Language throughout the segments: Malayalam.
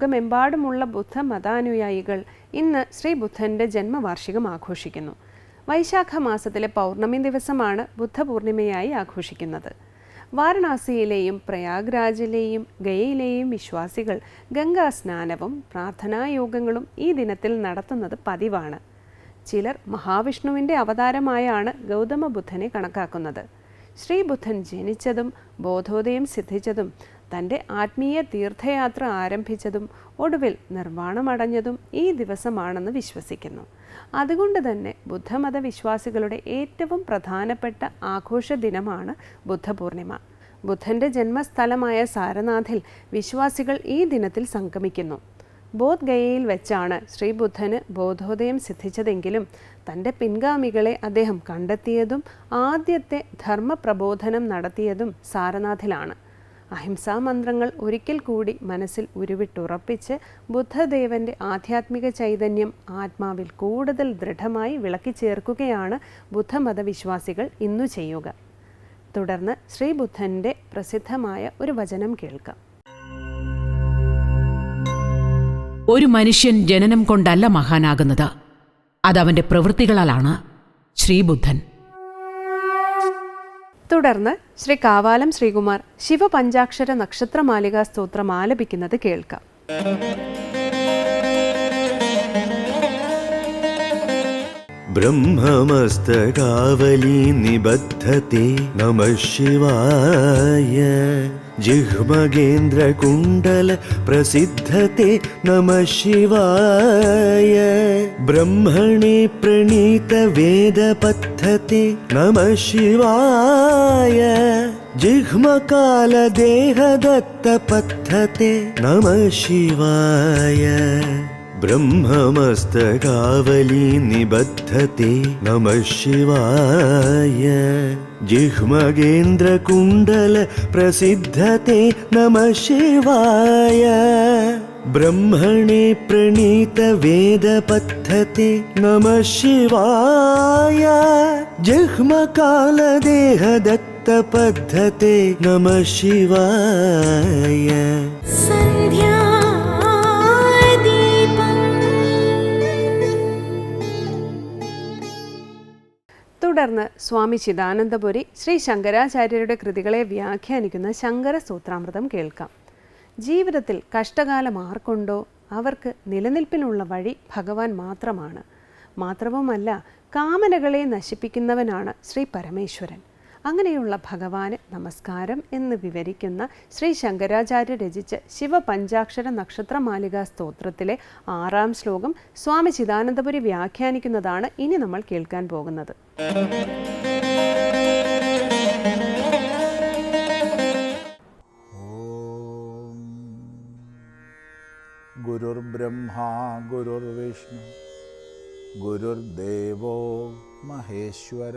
ലോകമെമ്പാടുമുള്ള ബുദ്ധ മതാനുയായികൾ ഇന്ന് ശ്രീ ബുദ്ധന്റെ ജന്മവാർഷികം ആഘോഷിക്കുന്നു. വൈശാഖ മാസത്തിലെ പൗർണമി ദിവസമാണ് ബുദ്ധപൂർണിമയായി ആഘോഷിക്കുന്നത്. വാരണാസിയിലെയും പ്രയാഗ്രാജിലെയും ഗയയിലെയും വിശ്വാസികൾ ഗംഗാ സ്നാനവും പ്രാർത്ഥനായോഗങ്ങളും ഈ ദിനത്തിൽ നടത്തുന്നത് പതിവാണ്. ചിലർ മഹാവിഷ്ണുവിന്റെ അവതാരമായാണ് ഗൗതമ ബുദ്ധനെ കണക്കാക്കുന്നത് ശ്രീബുദ്ധൻ ജനിച്ചതും ബോധോദയം സിദ്ധിച്ചതും തന്റെ ആത്മീയ തീർത്ഥയാത്ര ആരംഭിച്ചതും ഒടുവിൽ നിർവാണമടഞ്ഞതും ഈ ദിവസമാണെന്ന് വിശ്വസിക്കുന്നു. അതുകൊണ്ട് തന്നെ ബുദ്ധമത വിശ്വാസികളുടെ ഏറ്റവും പ്രധാനപ്പെട്ട ആഘോഷ ദിനമാണ് ബുദ്ധപൂർണിമ. ബുദ്ധന്റെ ജന്മസ്ഥലമായ സാരനാഥിൽ വിശ്വാസികൾ ഈ ദിനത്തിൽ സംഗമിക്കുന്നു. ബോധ് ഗയയിൽ വെച്ചാണ് ശ്രീബുദ്ധന് ബോധോദയം സിദ്ധിച്ചതെങ്കിലും തന്റെ പിൻഗാമികളെ അദ്ദേഹം കണ്ടെത്തിയതും ആദ്യത്തെ ധർമ്മപ്രബോധനം നടത്തിയതും സാരനാഥിലാണ്. അഹിംസാ മന്ത്രങ്ങൾ ഒരിക്കൽ കൂടി മനസ്സിൽ ഉരുവിട്ടുറപ്പിച്ച് ബുദ്ധദേവന്റെ ആധ്യാത്മിക ചൈതന്യം ആത്മാവിൽ കൂടുതൽ ദൃഢമായി വിളക്കി ചേർക്കുകയാണ് ബുദ്ധമതവിശ്വാസികൾ ഇന്നു ചെയ്യുക. തുടർന്ന് ശ്രീബുദ്ധന്റെ പ്രസിദ്ധമായ ഒരു വചനം കേൾക്കാം. ഒരു മനുഷ്യൻ ജനനം കൊണ്ടല്ല മഹാനാകുന്നത്. അതവന്റെ പ്രവൃത്തികളാലാണ് ശ്രീബുദ്ധൻ. തുടർന്ന് ശ്രീ കാവാലം ശ്രീകുമാർ ശിവപഞ്ചാക്ഷര നക്ഷത്രമാലികാ സ്തോത്രം ആലപിക്കുന്നത് കേൾക്കാം. ब्रह्ममस्तकावली निबद्धते नमः शिवाय जिह्मगेन्द्रकुण्डल प्रसिद्धते नमः शिवाय ब्रह्मणे प्रणीतवेदपद्धते नमः शिवाय जिह्मकालदेहदत्तपद्धते नमः शिवाय ब्रह्ममस्तकावली निबद्धते नमः शिवाय। जिह्मगेन्द्रकुण्डल प्रसिद्धते नमः शिवाय। ब्रह्मणे प्रणीतवेदपद्धते नमः शिवाय। जिह्मकालदेहदत्तपद्धते नमः शिवाय തുടർന്ന് സ്വാമി ചിദാനന്ദപുരി ശ്രീ ശങ്കരാചാര്യരുടെ കൃതികളെ വ്യാഖ്യാനിക്കുന്ന ശങ്കര സൂത്രാമൃതം കേൾക്കാം. ജീവിതത്തിൽ കഷ്ടകാലം ആർക്കുണ്ടോ? അവർക്ക് നിലനിൽപ്പിനുള്ള വഴി ഭഗവാൻ മാത്രമാണ്. മാത്രവുമല്ല കാമനകളെ നശിപ്പിക്കുന്നവനാണ് ശ്രീ പരമേശ്വരൻ. അങ്ങനെയുള്ള ഭഗവാന് നമസ്കാരം എന്ന് വിവരിക്കുന്ന ശ്രീ ശങ്കരാചാര്യ രചിച്ച ശിവപഞ്ചാക്ഷര നക്ഷത്രമാലിക സ്തോത്രത്തിലെ ആറാം ശ്ലോകം സ്വാമി ചിദാനന്ദപുരി വ്യാഖ്യാനിക്കുന്നതാണ് ഇനി നമ്മൾ കേൾക്കാൻ പോകുന്നത്. ഗുരുർബ്രഹ്മാ ഗുരുർവിഷ്ണു ഗുരുർദേവോ മഹേശ്വര.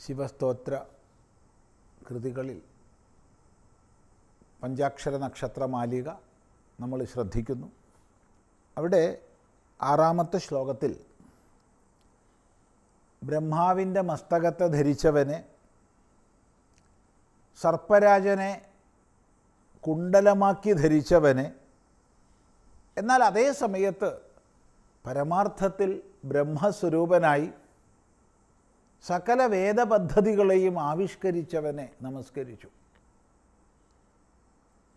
ശിവസ്തോത്ര കൃതികളിൽ പഞ്ചാക്ഷര നക്ഷത്ര മാലിക നമ്മൾ ശ്രദ്ധിക്കുന്നു. അവിടെ ആറാമത്തെ ശ്ലോകത്തിൽ ബ്രഹ്മാവിന്റെ മസ്തകത്തെ ധരിച്ചവനെ സർപ്പരാജനെ കുണ്ടലമാക്കി ധരിച്ചവനെ എന്നാൽ അതേ സമയത്ത് പരമാർത്ഥത്തിൽ ബ്രഹ്മസ്വരൂപനായി സകല വേദപദ്ധതികളെയും ആവിഷ്കരിച്ചവനെ നമസ്കരിച്ചു.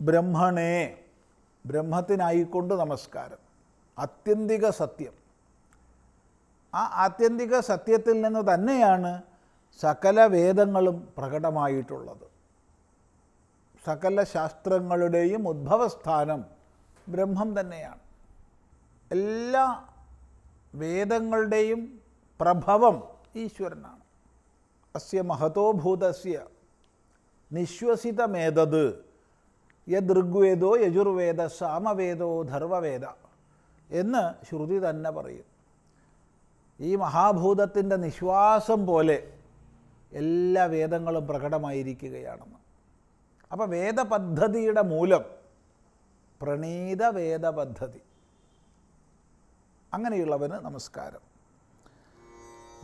ബ്രഹ്മണേ ബ്രഹ്മത്തിനായിക്കൊണ്ട് നമസ്കാരം. ആത്യന്തിക സത്യം. ആ ആത്യന്തിക സത്യത്തിൽ നിന്ന് തന്നെയാണ് സകല വേദങ്ങളും പ്രകടമായിട്ടുള്ളത്. സകല ശാസ്ത്രങ്ങളുടെയും ഉദ്ഭവസ്ഥാനം ബ്രഹ്മം തന്നെയാണ്. എല്ലാ വേദങ്ങളുടെയും പ്രഭവം ഈശ്വരനാണ്. അസ്യ മഹതോഭൂതസ്യ നിശ്വസിതമേതത്. യദ് ഋഗ്വേദോ യജുർവേദ സാമവേദോ ധർവവേദ എന്ന് ശ്രുതി തന്നെ പറയും. ഈ മഹാഭൂതത്തിന്റെ നിശ്വാസം പോലെ എല്ലാ വേദങ്ങളും പ്രകടമായിരിക്കുകയാണെന്ന്. അപ്പോൾ വേദപദ്ധതിയുടെ മൂലം പ്രണീത വേദപദ്ധതി അങ്ങനെയുള്ളവന് നമസ്കാരം.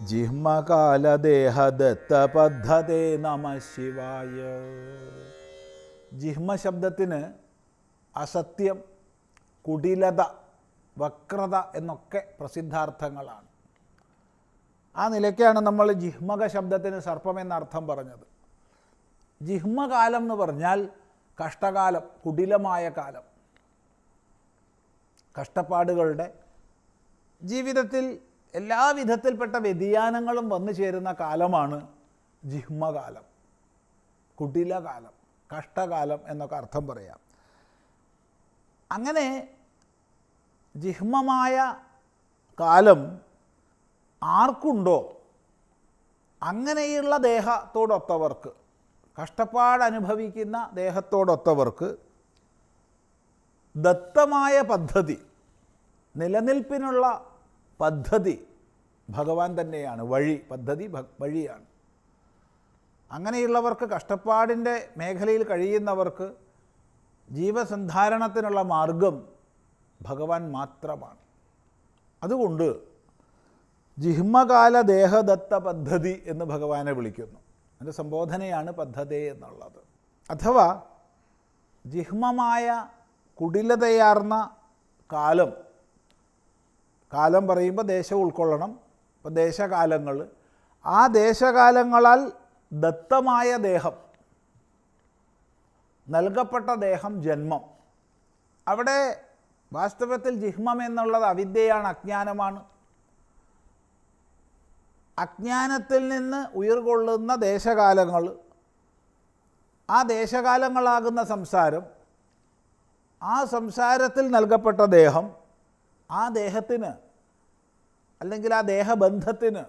ജിഹ്മകാലദേഹദത്ത പദ്ധതേ നമ ശിവായ. ജിഹ്മ ശബ്ദത്തിന് അസത്യം കുടിലത വക്രത എന്നൊക്കെ പ്രസിദ്ധാർത്ഥങ്ങളാണ്. ആ നിലയ്ക്കാണ് നമ്മൾ ജിഹ്മക ശബ്ദത്തിന് സർപ്പം എന്ന അർത്ഥം പറഞ്ഞത്. ജിഹ്മകാലം എന്ന് പറഞ്ഞാൽ കഷ്ടകാലം കുടിലമായ കാലം. കഷ്ടപ്പാടുകളുടെ ജീവിതത്തിൽ എല്ലാ വിധത്തിൽപ്പെട്ട വ്യതിയാനങ്ങളും വന്നു ചേരുന്ന കാലമാണ് ജിഹ്മകാലം കുടിലകാലം കഷ്ടകാലം എന്നൊക്കെ അർത്ഥം പറയാം. അങ്ങനെ ജിഹ്മമായ കാലം ആർക്കുണ്ടോ? അങ്ങനെയുള്ള ദേഹത്തോടൊത്തവർക്ക് കഷ്ടപ്പാടനുഭവിക്കുന്ന ദേഹത്തോടൊത്തവർക്ക് ദത്തമായ പദ്ധതി നിലനിൽപ്പിനുള്ള പദ്ധതി. ഭഗവാൻ തന്നെയാണ്. വഴി പദ്ധതി വഴിയാണ്. അങ്ങനെയുള്ളവർക്ക് കഷ്ടപ്പാടിന്റെ മേഖലയിൽ കഴിയുന്നവർക്ക് ജീവസന്ധാരണത്തിനുള്ള മാർഗം ഭഗവാൻ മാത്രമാണ്. അതുകൊണ്ട് ജിഹ്മകാല ദേഹദത്ത പദ്ധതി എന്ന് ഭഗവാനെ വിളിക്കുന്നു. അതിന്റെ സംബോധനയാണ് പദ്ധതി എന്നുള്ളത്. അഥവാ ജിഹ്മമായ കുടിലതയാർന്ന കാലം കാലം പറയുമ്പോൾ ദേശം ഉൾക്കൊള്ളണം. ഇപ്പം ദേശകാലങ്ങൾ. ആ ദേശകാലങ്ങളാൽ ദത്തമായ ദേഹം നൽകപ്പെട്ട ദേഹം ജന്മം. അവിടെ വാസ്തവത്തിൽ ജിഹ്മം എന്നുള്ളത് അവിദ്യയാണ് അജ്ഞാനമാണ്. അജ്ഞാനത്തിൽ നിന്ന് ഉയർകൊള്ളുന്ന ദേശകാലങ്ങൾ. ആ ദേശകാലങ്ങളാകുന്ന സംസാരം ആ സംസാരത്തിൽ നൽകപ്പെട്ട ദേഹം ആ ദേഹത്തിന് അല്ലെങ്കിൽ ആ ദേഹബന്ധത്തിന്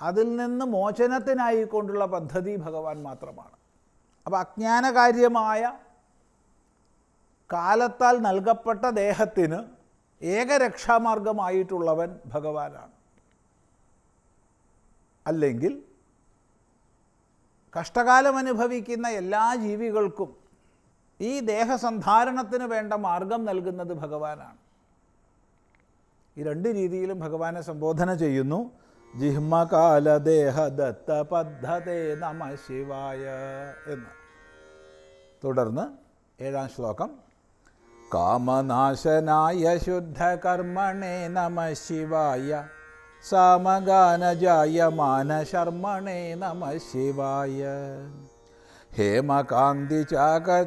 അതിൽ നിന്ന് മോചനത്തിനായിക്കൊണ്ടുള്ള പദ്ധതി ഭഗവാൻ മാത്രമാണ്. അപ്പോൾ അജ്ഞാനകാര്യമായ കാലത്താൽ നൽകപ്പെട്ട ദേഹത്തിന് ഏകരക്ഷാമാർഗമായിട്ടുള്ളവൻ ഭഗവാനാണ്. അല്ലെങ്കിൽ കഷ്ടകാലം അനുഭവിക്കുന്ന എല്ലാ ജീവികൾക്കും ഈ ദേഹസന്ധാരണത്തിന് വേണ്ട മാർഗം നൽകുന്നത് ഭഗവാനാണ്. ഈ രണ്ട് രീതിയിലും ഭഗവാനെ സംബോധന ചെയ്യുന്നു. ജിഹ്മകാലദേഹദത്ത പദ്ധതേ നമ ശിവായ എന്ന്. തുടർന്ന് ഏഴാം ശ്ലോകം. കാമനാശനായ ശുദ്ധകർമ്മണേ നമ ശിവായ. സാമഗാനജായമാന ശർമ്മണേ നമ ശിവായ. ഹേമകാന്തി ചാക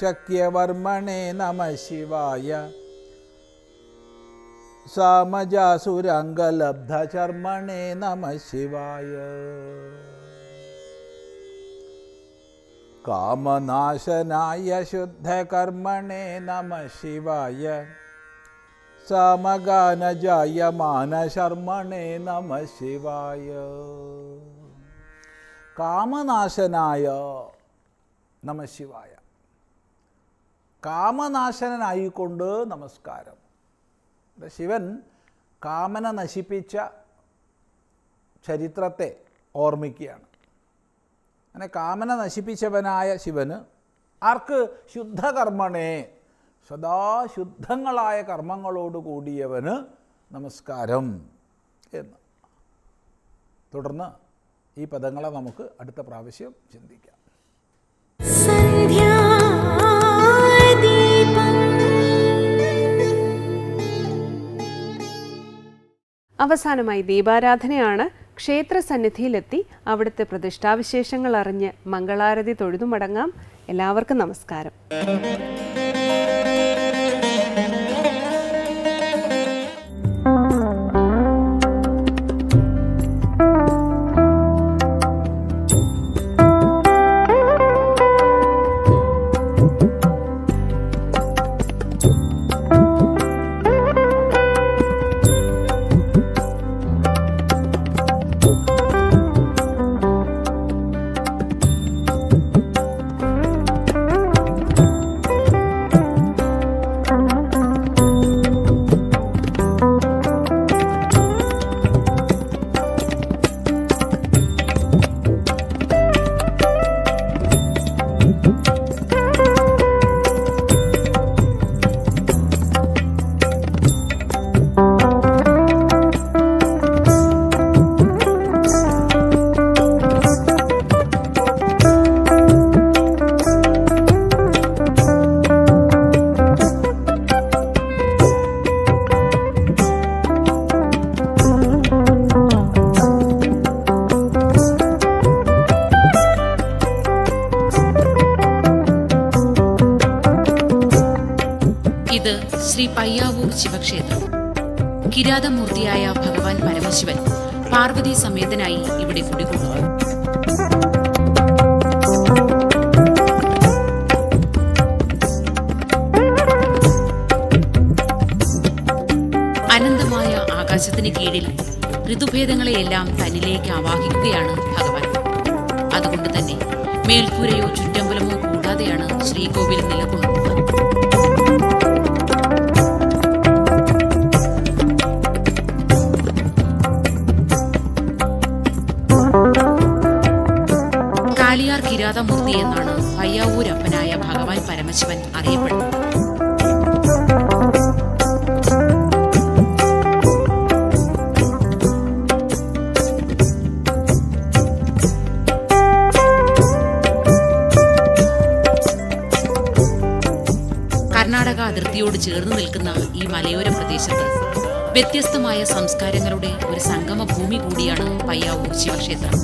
ചക്യവർമ്മണേ നമ ശിവായ. സാമജാസുരംഗലബ്ധചർമ്മണേ നമ ശിവായ. കാമനാശനായ ശുദ്ധകർമ്മണേ നമ ശിവായ. സമഗാനജായമാനശർമ്മണേ നമ ശിവായ. കാമനാശനായ നമ ശിവായ. കാമനാശനായിക്കൊണ്ട് നമസ്കാരം. ശിവൻ കാമന നശിപ്പിച്ച ചരിത്രത്തെ ഓർമ്മിക്കുകയാണ്. അങ്ങനെ കാമന നശിപ്പിച്ചവനായ ശിവന് ആർക്ക്? ശുദ്ധകർമ്മണേ. സദാ ശുദ്ധങ്ങളായ കർമ്മങ്ങളോട് കൂടിയവന് നമസ്കാരം എന്ന്. തുടർന്ന് ഈ പദങ്ങളെ നമുക്ക് അടുത്ത പ്രാവശ്യം ചിന്തിക്കാം. അവസാനമായി ദീപാരാധനയാണ് ക്ഷേത്ര സന്നിധിയിലെത്തി അവിടുത്തെ പ്രതിഷ്ഠാവിശേഷങ്ങൾ അറിഞ്ഞ് മംഗളാരതി തൊഴുതുമടങ്ങാം. എല്ലാവർക്കും നമസ്കാരം. ശ്രീ പയ്യാവൂർ ശിവക്ഷേത്രം. കിരാതമൂർത്തിയായ ഭഗവാൻ പരമശിവൻ പാർവതി സമേതനായി ഇവിടെ കുടികൊള്ളുന്നു. അനന്തമായ ആകാശത്തിന് കീഴിൽ ഋതുഭേദങ്ങളെയെല്ലാം തന്നിലേക്ക് ആവാഹിക്കുകയാണ് ഭഗവാൻ. അതുകൊണ്ട് തന്നെ മേൽക്കൂരയോ ചുറ്റമ്പലമോ കൂടാതെയാണ് ശ്രീകോവിൽ നിലകൊള്ളുന്നത്. കിരാതമൂർത്തി എന്നാണ് പയ്യാവൂരപ്പനായ ഭഗവാൻ പരമശിവൻ അറിയപ്പെടുന്നത്. കർണാടക അതിർത്തിയോട് ചേർന്ന് നിൽക്കുന്ന ഈ മലയോര പ്രദേശത്ത് വ്യത്യസ്തമായ സംസ്കാരങ്ങളുടെ ഒരു സംഗമ ഭൂമി കൂടിയാണ് പയ്യാവൂർ ശിവക്ഷേത്രം.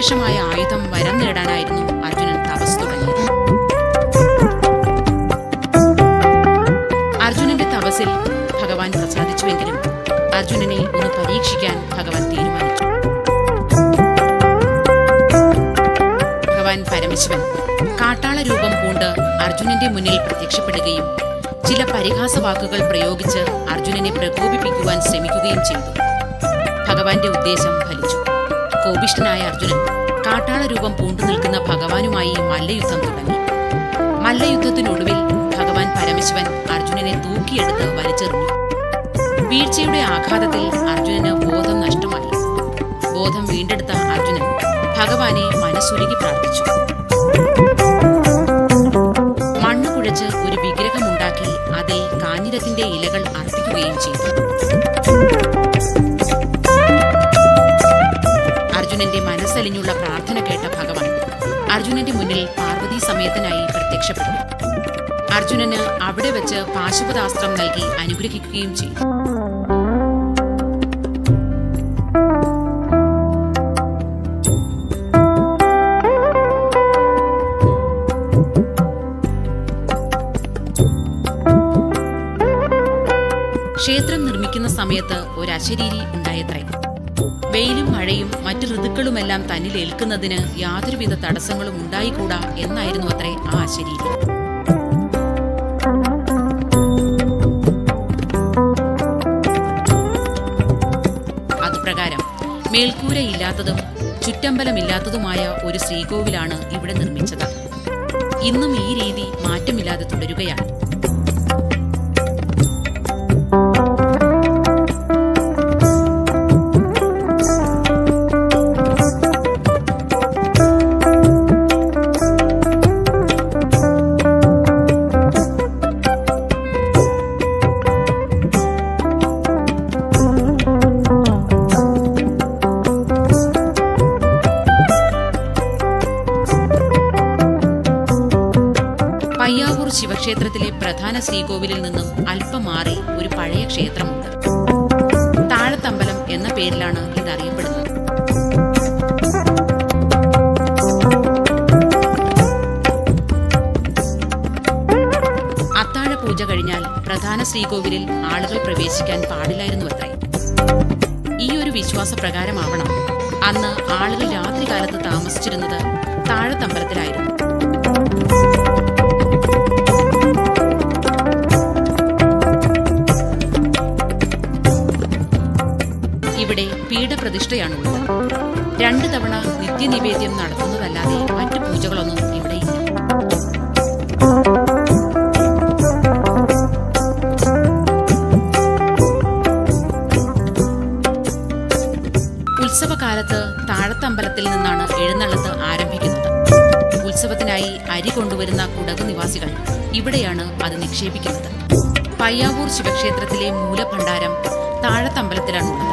സവിശേഷമായ ആയുധം വരം നേടാനായിരുന്നു അർജുനൻ തപസ് തുടങ്ങിയത്. അർജുനന്റെ തപസ്സിൽ ഭഗവാൻ പ്രസാദിച്ചുവെങ്കിലും അർജുനനെ ഒന്ന് പരീക്ഷിക്കാൻ ഭഗവാൻ തീരുമാനിച്ചു. ഭഗവാൻ പരമശിവൻ കാട്ടാള രൂപം പൂണ്ട് അർജുനന്റെ മുന്നിൽ പ്രത്യക്ഷപ്പെടുകയും ചില പരിഹാസ വാക്കുകൾ പ്രയോഗിച്ച് അർജുനനെ പ്രകോപിപ്പിക്കുവാൻ ശ്രമിക്കുകയും ചെയ്തു. ഭഗവാന്റെ ഉദ്ദേശം ഫലിച്ചു. കോപിഷ്ഠനായ അർജുനൻ കാട്ടാള രൂപം പൂണ്ടു നിൽക്കുന്ന ഭഗവാനുമായി മല്ലയുദ്ധം തുടങ്ങി. മല്ലയുദ്ധത്തിനൊടുവിൽ ഭഗവാൻ പരമശിവൻ അർജുനനെ തൂക്കിയെടുത്ത് വലിച്ചെറിഞ്ഞു. വീഴ്ചയുടെ ആഘാതത്തിൽ അർജുനന് ബോധം നഷ്ടമായി. ബോധം വീണ്ടെടുത്ത അർജുനൻ ഭഗവാനെ മനസ്സുരുകി പ്രാർത്ഥിച്ചു. മണ്ണ് കുഴച്ച് ഒരു വിഗ്രഹമുണ്ടാക്കി അതിൽ കാഞ്ഞിരത്തിന്റെ ഇലകൾ അർപ്പിക്കുകയും ചെയ്തു. അർജുനന്റെ മനസ്സലിഞ്ഞുള്ള പ്രാർത്ഥന കേട്ട ഭഗവാൻ അർജുനന്റെ മുന്നിൽ പാർവതി സമയത്തിനായി പ്രത്യക്ഷപ്പെട്ടു. അർജുനന് അവിടെ വെച്ച് പാശുപതാസ്ത്രം നൽകി അനുഗ്രഹിക്കുകയും ചെയ്തു. ക്ഷേത്രം നിർമ്മിക്കുന്ന സമയത്ത് ഒരു അശരീരി ഉണ്ടായത്രേ. വെയിലും മഴയും മറ്റു ഋതുക്കളുമെല്ലാം തന്നിൽ ഏൽക്കുന്നതിന് യാതൊരുവിധ തടസ്സങ്ങളും ഉണ്ടായിക്കൂടാ എന്നായിരുന്നു അത്രേ ആ ശരീരം അതുപ്രകാരം മേൽക്കൂരയില്ലാത്തതും ചുറ്റമ്പലമില്ലാത്തതുമായ ഒരു ശ്രീകോവിലാണ് ഇവിടെ നിർമ്മിച്ചത്. ഇന്നും ഈ രീതി മാറ്റമില്ലാതെ തുടരുകയാണ്. ശ്രീകോവിലിൽ നിന്നും അല്പം മാറി ഒരു പഴയ ക്ഷേത്രമുണ്ട്. താഴത്തമ്പലം എന്ന പേരിലാണ് ഇതറിയപ്പെടുന്നത്. അത്താഴ പൂജ കഴിഞ്ഞാൽ പ്രധാന ശ്രീകോവിലിൽ ആളുകൾ പ്രവേശിക്കാൻ പാടില്ലായിരുന്നു അത്രേ. ഈ ഒരു വിശ്വാസപ്രകാരമാവണം അന്ന് ആളുകൾ രാത്രികാലത്ത് താമസിച്ചിരുന്നത് താഴത്തമ്പലത്തിലായിരുന്നു. പീഠപ്രതിഷ്ഠയാണുള്ളത് രണ്ട് തവണ നിത്യനിവേദ്യം നടത്തുന്നതല്ലാതെ മറ്റു പൂജകളൊന്നും ഇവിടെയില്ല ഉത്സവകാലത്ത് താഴത്തമ്പലത്തിൽ നിന്നാണ് എഴുന്നള്ളത്ത് ആരംഭിക്കുന്നത്. ഉത്സവത്തിനായി അരി കൊണ്ടുവരുന്ന കുടക് നിവാസികൾ ഇവിടെയാണ് അത് നിക്ഷേപിക്കുന്നത്. പയ്യാവൂർ ശിവക്ഷേത്രത്തിലെ മൂലഭണ്ഡാരം താഴത്തമ്പലത്തിലാണുള്ളത്.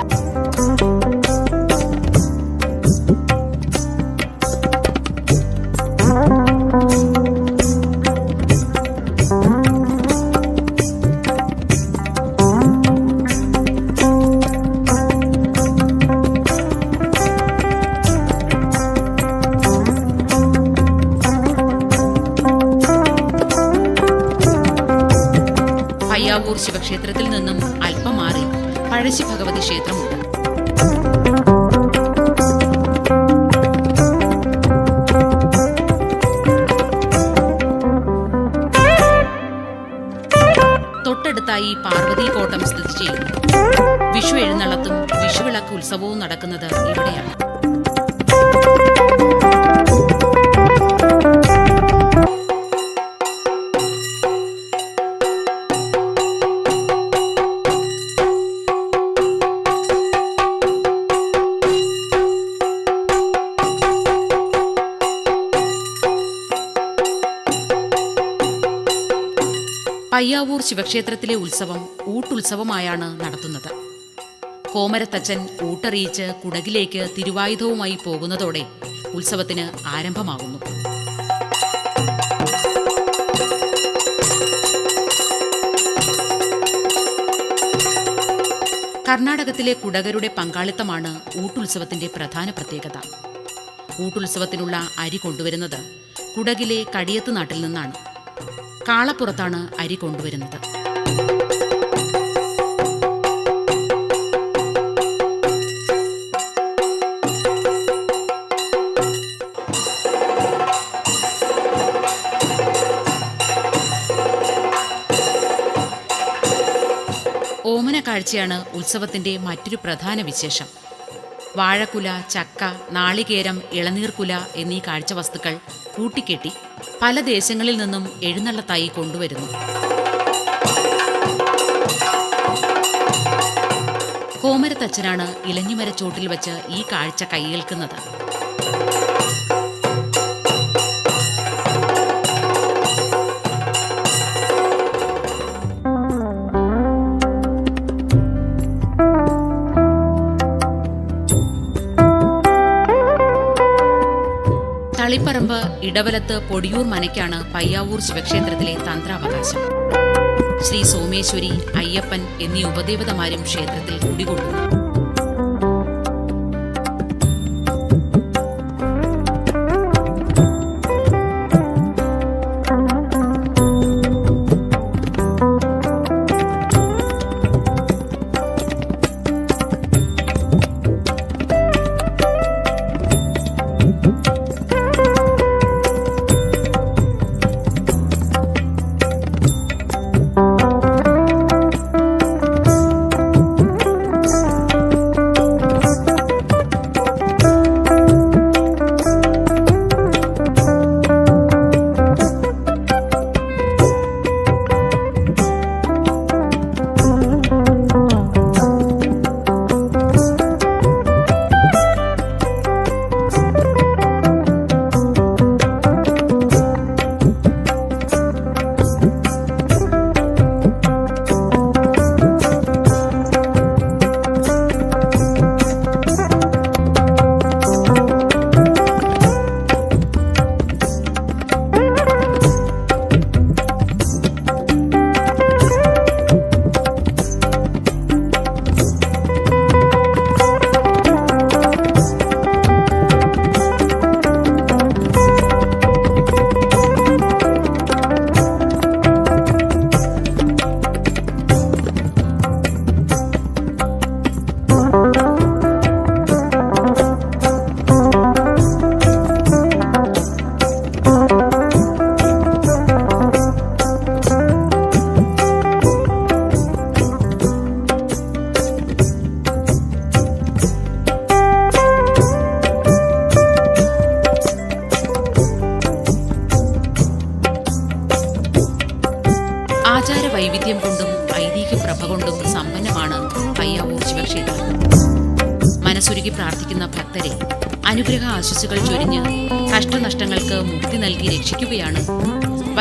ശിവക്ഷേത്രത്തിലെ ഉത്സവം ഊട്ടുത്സവമായാണ് നടത്തുന്നത്. കോമരത്തച്ഛൻ ഊട്ടറിയിച്ച് കുടകിലേക്ക് തിരുവായുധവുമായി പോകുന്നതോടെ ഉത്സവത്തിന് ആരംഭമാകുന്നു. കർണാടകത്തിലെ കുടകരുടെ പങ്കാളിത്തമാണ് ഊട്ടുത്സവത്തിന്റെ പ്രധാന പ്രത്യേകത. ഊട്ടുത്സവത്തിനുള്ള അരി കൊണ്ടുവരുന്നത് കുടകിലെ കടിയത്ത് നാട്ടിൽ നിന്നാണ്. കാളപ്പുറത്താണ് അരി കൊണ്ടുവരുന്നത്. ഓമന കാഴ്ചയാണ് ഉത്സവത്തിന്റെ മറ്റൊരു പ്രധാന വിശേഷം. വാഴക്കുല ചക്ക നാളികേരം ഇളനീർക്കുല എന്നീ കാഴ്ചവസ്തുക്കൾ കൂട്ടിക്കെട്ടി പല ദേശങ്ങളിൽ നിന്നും എഴുന്നള്ളത്തായി കൊണ്ടുവരുന്നു. കോമരത്തച്ഛനാണ് ഇലഞ്ഞിമരച്ചോട്ടിൽ വച്ച് ഈ കാഴ്ച കൈയേൽക്കുന്നത് ഇടവലത്ത് പൊടിയൂർ മനയ്ക്കാണ് പയ്യാവൂർ ശിവക്ഷേത്രത്തിലെ തന്ത്രാവകാശം. ശ്രീ സോമേശ്വരി അയ്യപ്പൻ എന്നീ ഉപദേവതമാരും ക്ഷേത്രത്തിൽ കുടികൊള്ളുന്നു.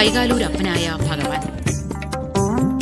పైగాలూరు అప్పనారాయణ